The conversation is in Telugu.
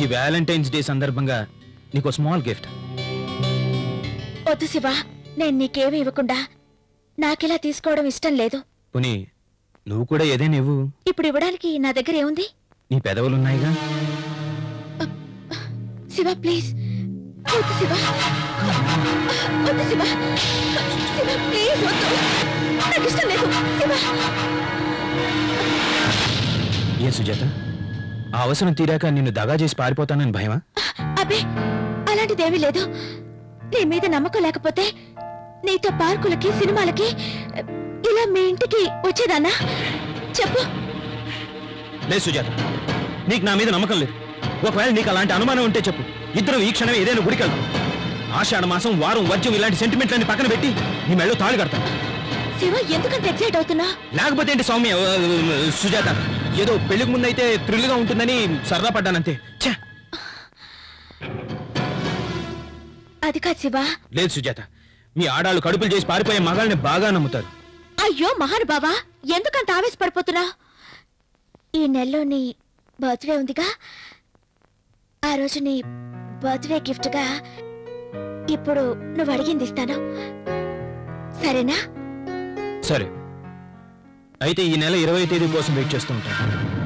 ఈ వ్యాలంటైన్స్ డే సందర్భంగా నీకు స్మాల్ గిఫ్ట్ వద్దు శివ నేను నీకేమీ ఇవ్వకుండా నాకిలా తీసుకోవడం ఇష్టం లేదు. పుని నువ్వు కూడా ఏదైనా ఇవ్వు. ఇప్పుడు ఇవ్వడానికి నా దగ్గర ఏముంది? నీ పెదవులున్నాయిగా? శివ ప్లీజ్. వద్దు శివ. వద్దు శివ. శివ ప్లీజ్ వద్దు. నాకు ఇష్టం లేదు. శివ. ఏ సుజాత? ఆ అవసరం తీరాక నిన్ను దగా చేసి పారిపోతానని భయమా? అబ్బే అలాంటిదేమీ లేదు. నీ మీద నమ్మకం లేకపోతే నీతో పార్కులకి సినిమాలకి ఇలా మీ ఇంటికి వచ్చేదానా? చెప్పు. లేదు సుజాత నీకు నా మీద నమ్మకం లేదు. ఒకవేళ నీకు అలాంటి అనుమానం ఉంటే చెప్పు. ఇద్దరం ఈ క్షణం ఏదైనా గుడికెళ్దాం. ఆషాఢ మాసం వారం వర్జం ఇలాంటి సెంటిమెంట్లన్నీ పక్కన పెట్టి నీ మెళ్ళో తాళి కడతాను శివ ఎందుకంత ఎక్సైట్ అవుతున్నా? లేకపోతే ఏంటి సౌమ్య ఆ, సుజాత? ఏదో పెళ్ళికి ముందైతే థ్రిల్గా ఉంటుందని సరదా పడ్డానంతే. ఛే! అది కాదు శివ. లేదు సుజాత మీ ఆడాళ్ళు కడుపులు చేసి పారిపోయే మగాళ్ళని బాగా నమ్ముతారు. అయ్యో మహానుభావా ఎందుకంత ఆవేశపడిపోతున్నా ఈ నెలలో నీ బర్త్డే ఉందిగా. ఆ రోజు నీ బర్త్డే గిఫ్ట్గా ఇప్పుడు నువ్వు అడిగింది ఇస్తాను. సరేనా? సరే. అయితే ఈ నెల ఇరవై తేదీ కోసం వెయిట్ చేస్తూ ఉంటాను.